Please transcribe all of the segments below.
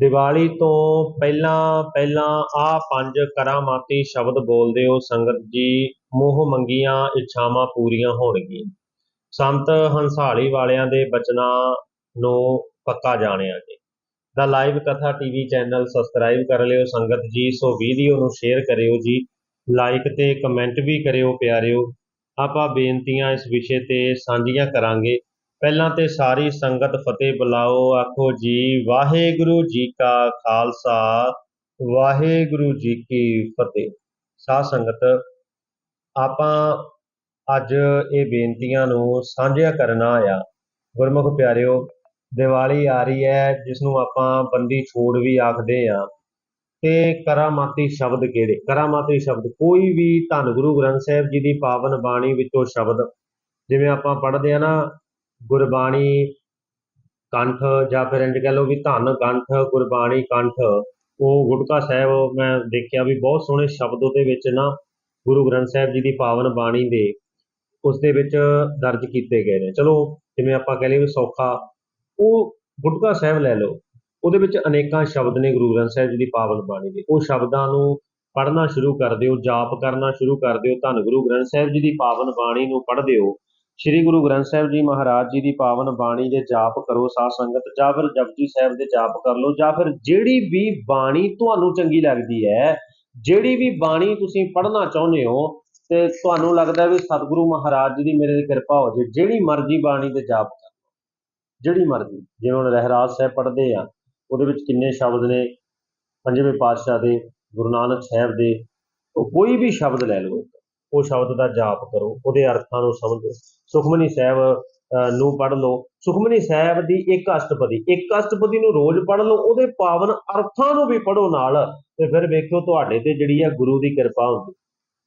ਦੀਵਾਲੀ ਤੋਂ ਪਹਿਲਾਂ ਪਹਿਲਾਂ ਆਹ ਪੰਜ ਕਰਾਮਾਤੀ ਸ਼ਬਦ ਬੋਲਦੇ ਹੋ, ਸੰਗਤ ਜੀ, ਮੋਹ ਮੰਗੀਆਂ, ਇੱਛਾਵਾਂ ਪੂਰੀਆਂ ਹੋਣਗੀਆਂ। ਸੰਤ ਹੰਸਾਲੀ ਵਾਲਿਆਂ ਦੇ ਬਚਨਾਂ ਨੂੰ ਪੱਕਾ ਜਾਣਿਆ ਜੀ। ਦਾ ਲਾਈਵ ਕਥਾ ਟੀਵੀ ਚੈਨਲ ਸਬਸਕ੍ਰਾਈਬ ਕਰ ਲਿਓ, ਸੰਗਤ ਜੀ, ਸੋ ਵੀਡੀਓ ਨੂੰ ਸ਼ੇਅਰ ਕਰਿਓ ਜੀ। ਲਾਈਕ ਤੇ ਕਮੈਂਟ ਵੀ ਕਰਿਓ, ਪਿਆਰਿਓ। ਆਪਾਂ ਬੇਨਤੀਆਂ ਇਸ ਵਿਸ਼ੇ ਤੇ ਸਾਂਝੀਆਂ ਕਰਾਂਗੇ। ਪਹਿਲਾਂ ਤੇ ਸਾਰੀ ਸੰਗਤ ਫਤਿਹ ਬੁਲਾਓ, ਆਖੋ ਜੀ, ਵਾਹਿਗੁਰੂ ਜੀ ਕਾ ਖਾਲਸਾ, ਵਾਹਿਗੁਰੂ ਜੀ ਕੀ ਫਤਿਹ। ਸਾਧ ਸੰਗਤ, ਆਪਾਂ ਅੱਜ ਇਹ ਬੇਨਤੀਆਂ ਨੂੰ ਸਾਂਝਿਆ ਕਰਨਾ ਆ ਗੁਰਮੁਖ ਪਿਆਰਿਓ, ਦੀਵਾਲੀ ਆ ਰਹੀ ਹੈ ਜਿਸ ਨੂੰ ਆਪਾਂ ਬੰਦੀ ਛੋੜ ਵੀ ਆਖਦੇ ਆ ਤੇ ਕਰਾਮਾਤੀ ਸ਼ਬਦ ਕਿਹੜੇ? ਕਰਾਮਾਤੀ ਸ਼ਬਦ, ਕੋਈ ਵੀ ਧੰਨ ਗੁਰੂ ਗ੍ਰੰਥ ਸਾਹਿਬ ਜੀ ਦੀ ਪਾਵਨ ਬਾਣੀ ਵਿੱਚੋਂ ਸ਼ਬਦ। ਜਿਵੇਂ ਆਪਾਂ ਪੜ੍ਹਦੇ ਆ ਨਾ ਗੁਰਬਾਣੀ ਕੰਠ ਜਾਂ ਫਿਰ ਇੰਜ ਕਹਿ ਲਓ ਵੀ ਧੰਨ ਕੰਠ, ਗੁਰਬਾਣੀ ਕੰਠ, ਉਹ ਗੁਟਕਾ ਸਾਹਿਬ ਮੈਂ ਦੇਖਿਆ ਵੀ ਬਹੁਤ ਸੋਹਣੇ ਸ਼ਬਦ ਉਹਦੇ ਵਿੱਚ ਨਾ ਗੁਰੂ ਗ੍ਰੰਥ ਸਾਹਿਬ ਜੀ ਦੀ ਪਾਵਨ ਬਾਣੀ ਦੇ ਉਸ ਦੇ ਵਿੱਚ ਦਰਜ ਕੀਤੇ ਗਏ ਨੇ। ਚਲੋ, ਜਿਵੇਂ ਆਪਾਂ ਕਹਿ ਲਈਏ ਵੀ ਸੌਖਾ, ਉਹ ਗੁਟਕਾ ਸਾਹਿਬ ਲੈ ਲਓ, ਉਹਦੇ ਵਿੱਚ ਅਨੇਕਾਂ ਸ਼ਬਦ ਨੇ ਗੁਰੂ ਗ੍ਰੰਥ ਸਾਹਿਬ ਜੀ ਦੀ ਪਾਵਨ ਬਾਣੀ ਦੇ। ਉਹ ਸ਼ਬਦਾਂ ਨੂੰ ਪੜ੍ਹਨਾ ਸ਼ੁਰੂ ਕਰ ਦਿਓ, ਜਾਪ ਕਰਨਾ ਸ਼ੁਰੂ ਕਰ ਦਿਓ, ਧੰਨ ਗੁਰੂ ਗ੍ਰੰਥ ਸਾਹਿਬ ਜੀ ਦੀ ਪਾਵਨ ਬਾਣੀ ਨੂੰ ਪੜ੍ਹ ਦਿਓ ਸ੍ਰੀ ਗੁਰੂ ਗ੍ਰੰਥ ਸਾਹਿਬ ਜੀ ਮਹਾਰਾਜ ਜੀ ਦੀ ਪਾਵਨ ਬਾਣੀ ਦੇ ਜਾਪ ਕਰੋ, ਸਾਧ ਸੰਗਤ, ਜਾਂ ਫਿਰ ਜਪਜੀ ਸਾਹਿਬ ਦੇ ਜਾਪ ਕਰ ਲਓ, ਜਾਂ ਫਿਰ ਜਿਹੜੀ ਵੀ ਬਾਣੀ ਤੁਹਾਨੂੰ ਚੰਗੀ ਲੱਗਦੀ ਹੈ, ਜਿਹੜੀ ਵੀ ਬਾਣੀ ਤੁਸੀਂ ਪੜ੍ਹਨਾ ਚਾਹੁੰਦੇ ਹੋ, ਤੇ ਤੁਹਾਨੂੰ ਲੱਗਦਾ ਵੀ ਸਤਿਗੁਰੂ ਮਹਾਰਾਜ ਜੀ ਦੀ ਮੇਰੇ ਤੇ ਕਿਰਪਾ ਹੋ ਜੇ, ਜਿਹੜੀ ਮਰਜ਼ੀ ਬਾਣੀ ਦੇ ਜਾਪ ਕਰ ਜਿਹੜੀ ਮਰਜ਼ੀ, ਜਿਵੇਂ ਹੁਣ ਰਹਿਰਾਜ ਸਾਹਿਬ ਪੜ੍ਹਦੇ ਆ, ਉਹਦੇ ਵਿੱਚ ਕਿੰਨੇ ਸ਼ਬਦ ਨੇ, ਪੰਜਵੇਂ ਪਾਤਸ਼ਾਹ ਦੇ, ਗੁਰੂ ਨਾਨਕ ਸਾਹਿਬ ਦੇ, ਉਹ ਕੋਈ ਵੀ ਸ਼ਬਦ ਲੈ ਲਓ, ਉਹ ਸ਼ਬਦ ਦਾ ਜਾਪ ਕਰੋ, ਉਹਦੇ ਅਰਥਾਂ ਨੂੰ ਸਮਝੋ। ਸੁਖਮਨੀ ਸਾਹਿਬ ਅਹ, ਨੂੰ ਪੜ੍ਹ ਲਓ। ਸੁਖਮਨੀ ਸਾਹਿਬ ਦੀ ਇੱਕ ਅਸ਼ਟਪਦੀ ਇੱਕ ਅਸ਼ਟਪਦੀ ਨੂੰ ਰੋਜ਼ ਪੜ੍ਹ ਲਓ ਉਹਦੇ ਪਾਵਨ ਅਰਥਾਂ ਨੂੰ ਵੀ ਪੜ੍ਹੋ ਨਾਲ ਤੇ ਫਿਰ ਵੇਖਿਓ ਤੁਹਾਡੇ ਤੇ ਜਿਹੜੀ ਆ ਗੁਰੂ ਦੀ ਕਿਰਪਾ ਹੁੰਦੀ।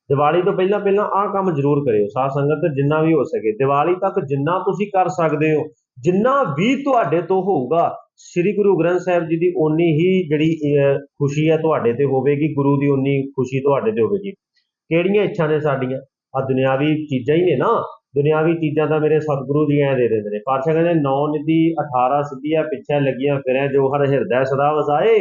ਦੀਵਾਲੀ ਤੋਂ ਪਹਿਲਾਂ ਪਹਿਲਾਂ ਆਹ ਕੰਮ ਜ਼ਰੂਰ ਕਰਿਓ ਸਾਧ ਸੰਗਤ ਜਿੰਨਾ ਵੀ ਹੋ ਸਕੇ। ਦੀਵਾਲੀ ਤੱਕ ਜਿੰਨਾ ਤੁਸੀਂ ਕਰ ਸਕਦੇ ਹੋ ਜਿੰਨਾ ਵੀ ਤੁਹਾਡੇ ਤੋਂ ਹੋਊਗਾ ਸ੍ਰੀ ਗੁਰੂ ਗ੍ਰੰਥ ਸਾਹਿਬ ਜੀ ਦੀ ਓਨੀ ਹੀ ਜਿਹੜੀ ਖੁਸ਼ੀ ਹੈ ਤੁਹਾਡੇ ਤੇ ਹੋਵੇਗੀ ਗੁਰੂ ਦੀ ਓਨੀ ਖੁਸ਼ੀ ਤੁਹਾਡੇ ਤੇ ਹੋਵੇਗੀ। ਕਿਹੜੀਆਂ ਇੱਛਾ ਨੇ ਸਾਡੀਆਂ? ਆ ਦੁਨਿਆਵੀ ਚੀਜ਼ਾਂ ਹੀ ਨੇ ਨਾ। ਦੁਨਿਆਵੀ ਚੀਜ਼ਾਂ ਤਾਂ ਮੇਰੇ ਸਤਿਗੁਰੂ ਜੀ ਐ ਦੇ ਦਿੰਦੇ ਨੇ। ਪਾਤਸ਼ਾਹ ਕਹਿੰਦੇ, ਨੌ ਨਿਧੀ 18 ਸਿੱਧੀਆਂ, ਪਿੱਛੇ ਲੱਗੀਆਂ ਫਿਰੇ, ਜੋ ਹਰ ਹਿਰਦੈ ਸਦਾ ਵਸਾਏ,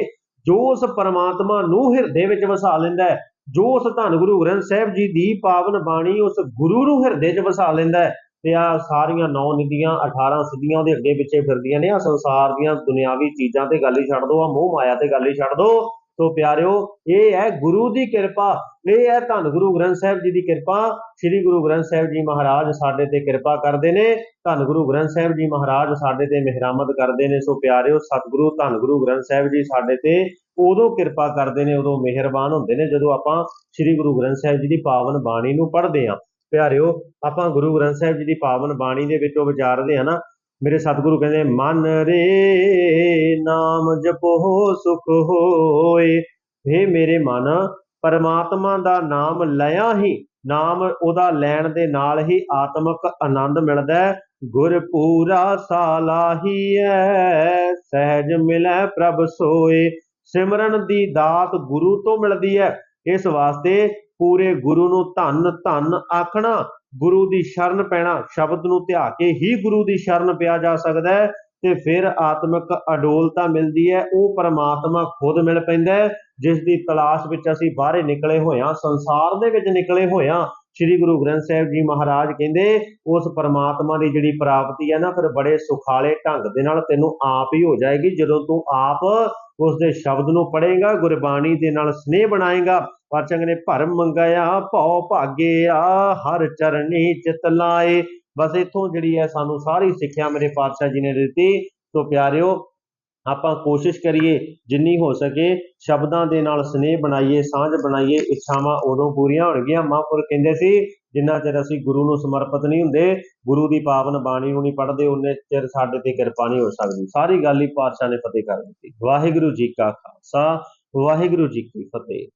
ਜੋ ਉਸ ਪਰਮਾਤਮਾ ਨੂੰ ਹਿਰਦੇ ਵਿੱਚ ਵਸਾ ਲੈਂਦਾ ਜੋ ਉਸ ਧੰਨ ਗੁਰੂ ਗ੍ਰੰਥ ਸਾਹਿਬ ਜੀ ਦੀ ਪਾਵਨ ਬਾਣੀ ਉਸ ਗੁਰੂ ਨੂੰ ਹਿਰਦੇ 'ਚ ਵਸਾ ਲੈਂਦਾ ਤੇ ਆ ਸਾਰੀਆਂ ਨੌ ਨਿਧੀਆਂ 18 ਸਿੱਧੀਆਂ ਉਹਦੇ ਅੱਗੇ ਪਿੱਛੇ ਫਿਰਦੀਆਂ ਨੇ ਆ ਸੰਸਾਰ ਦੀਆਂ ਦੁਨਿਆਵੀ ਚੀਜ਼ਾਂ ਤੇ ਗੱਲ ਹੀ ਛੱਡ ਦੋ ਆ ਮੋਹ ਮਾਇਆ ਤੇ ਗੱਲ ਹੀ ਛੱਡ ਦੋ। ਸੋ ਪਿਆਰਿਓ, ਇਹ ਹੈ ਗੁਰੂ ਦੀ ਕਿਰਪਾ, ਇਹ ਹੈ ਧੰਨ ਗੁਰੂ ਗ੍ਰੰਥ ਸਾਹਿਬ ਜੀ ਦੀ ਕਿਰਪਾ। ਸ੍ਰੀ ਗੁਰੂ ਗ੍ਰੰਥ ਸਾਹਿਬ ਜੀ ਮਹਾਰਾਜ ਸਾਡੇ ਤੇ ਕਿਰਪਾ ਕਰਦੇ ਨੇ, ਧੰਨ ਗੁਰੂ ਗ੍ਰੰਥ ਸਾਹਿਬ ਜੀ ਮਹਾਰਾਜ ਸਾਡੇ ਤੇ ਮਿਹਰਾਮਤ ਕਰਦੇ ਨੇ। ਸੋ ਪਿਆਰਿਓ, ਸਤਿਗੁਰੂ, ਧੰਨ ਗੁਰੂ ਗ੍ਰੰਥ ਸਾਹਿਬ ਜੀ ਸਾਡੇ ਤੇ ਉਦੋਂ ਕਿਰਪਾ ਕਰਦੇ ਨੇ, ਉਦੋਂ ਮਿਹਰਬਾਨ ਹੁੰਦੇ ਨੇ, ਜਦੋਂ ਆਪਾਂ ਸ੍ਰੀ ਗੁਰੂ ਗ੍ਰੰਥ ਸਾਹਿਬ ਜੀ ਦੀ ਪਾਵਨ ਬਾਣੀ ਨੂੰ ਪੜ੍ਹਦੇ ਹਾਂ। ਪਿਆਰਿਓ, ਆਪਾਂ ਗੁਰੂ ਗ੍ਰੰਥ ਸਾਹਿਬ ਜੀ ਦੀ ਪਾਵਨ ਬਾਣੀ ਦੇ ਵਿੱਚੋਂ ਵਿਚਾਰਦੇ ਹਾਂ ਨਾ ਮੇਰੇ ਸਤਿਗੁਰੂ ਕਹਿੰਦੇ, ਮਨ ਰੇ ਨਾਮ ਜਪੋ, ਸੁਖ ਹੋਏ। ਏ ਮੇਰੇ ਮਨ, ਪਰਮਾਤਮਾ ਦਾ ਨਾਮ ਲਿਆ ਹੀ, ਨਾਮ ਉਹਦਾ ਲੈਣ ਦੇ ਨਾਲ ਹੀ ਆਤਮਿਕ ਆਨੰਦ ਮਿਲਦਾ ਹੈ। ਗੁਰ ਪੂਰਾ ਸਾਲਾਹੀਐ ਸਹਿਜ ਮਿਲੈ ਪ੍ਰਭ ਸੋਏ। ਸਿਮਰਨ ਦੀ ਦਾਤ ਗੁਰੂ ਤੋਂ ਮਿਲਦੀ ਹੈ ਇਸ ਵਾਸਤੇ ਪੂਰੇ ਗੁਰੂ ਨੂੰ ਧੰਨ ਧੰਨ ਆਖਣਾ ਗੁਰੂ ਦੀ ਸ਼ਰਨ ਪੈਣਾ ਸ਼ਬਦ ਨੂੰ ਧਿਆ ਕੇ ਹੀ ਗੁਰੂ ਦੀ ਸ਼ਰਨ ਪਿਆ ਜਾ ਸਕਦਾ ਹੈ ਤੇ ਫਿਰ ਆਤਮਿਕ ਅਡੋਲਤਾ ਮਿਲਦੀ ਹੈ, ਉਹ ਪਰਮਾਤਮਾ ਖੁਦ ਮਿਲ ਪੈਂਦਾ ਹੈ, ਜਿਸ ਦੀ ਤਲਾਸ਼ ਵਿੱਚ ਅਸੀਂ ਬਾਹਰੇ ਨਿਕਲੇ ਹੋਇਆਂ, ਸੰਸਾਰ ਦੇ ਵਿੱਚ ਨਿਕਲੇ ਹੋਇਆਂ, ਸ੍ਰੀ ਗੁਰੂ ਗ੍ਰੰਥ ਸਾਹਿਬ ਜੀ ਮਹਾਰਾਜ ਕਹਿੰਦੇ, ਉਸ ਪਰਮਾਤਮਾ ਦੀ ਜਿਹੜੀ ਪ੍ਰਾਪਤੀ ਹੈ ਨਾ, ਫਿਰ ਬੜੇ ਸੁਖਾਲੇ ਢੰਗ ਦੇ ਨਾਲ ਤੈਨੂੰ ਆਪ ਹੀ ਹੋ ਜਾਏਗੀ, ਜਦੋਂ ਤੂੰ ਆਪ ਉਸ ਦੇ ਸ਼ਬਦ ਨੂੰ ਪੜ੍ਹੇਗਾ, ਗੁਰਬਾਣੀ ਦੇ ਨਾਲ ਸਨੇਹ ਬਣਾਏਗਾ ਪਾਚਕ ਨੇ ਭਰਮ ਮੰਗਾਇਆ, ਭਉ ਭਾਗਿਆ ਹਰ ਚਰਨੀ ਚਿਤ ਲਾਏ। ਬਸ ਇਥੋਂ ਜਿਹੜੀ ਹੈ ਸਾਨੂੰ ਸਾਰੀ ਸਿੱਖਿਆ ਮੇਰੇ ਪਾਤਸ਼ਾਹ ਜੀ ਨੇ ਦਿੱਤੀ। ਸੋ ਪਿਆਰਿਓ ਆਪਾਂ ਕੋਸ਼ਿਸ਼ ਕਰੀਏ ਜਿੰਨੀ ਹੋ ਸਕੇ ਸ਼ਬਦਾਂ ਦੇ ਨਾਲ ਸਨੇਹ ਬਣਾਈਏ, ਸਾਂਝ ਬਣਾਈਏ, ਇੱਛਾਵਾਂ ਉਦੋਂ ਪੂਰੀਆਂ ਹੋਣਗੀਆਂ। ਮਹਾਂਪੁਰ ਕਹਿੰਦੇ ਸੀ, ਜਿੰਨਾ ਚਿਰ ਅਸੀਂ ਗੁਰੂ ਨੂੰ ਸਮਰਪਿਤ ਨਹੀਂ ਹੁੰਦੇ, ਗੁਰੂ ਦੀ ਪਾਵਨ ਬਾਣੀ ਨੂੰ ਨਹੀਂ ਪੜ੍ਹਦੇ ਉਹਨੇ ਚਿਰ ਸਾਡੇ ਤੇ ਕਿਰਪਾ ਨਹੀਂ ਹੋ ਸਕਦੀ। ਸਾਰੀ ਗੱਲ ਹੀ ਪਾਤਸ਼ਾਹ ਨੇ ਫਤਿਹ ਕਰ ਦਿੱਤੀ। ਵਾਹਿਗੁਰੂ ਜੀ ਕਾ ਖਾਲਸਾ, ਵਾਹਿਗੁਰੂ ਜੀ ਕੀ ਫਤਿਹ।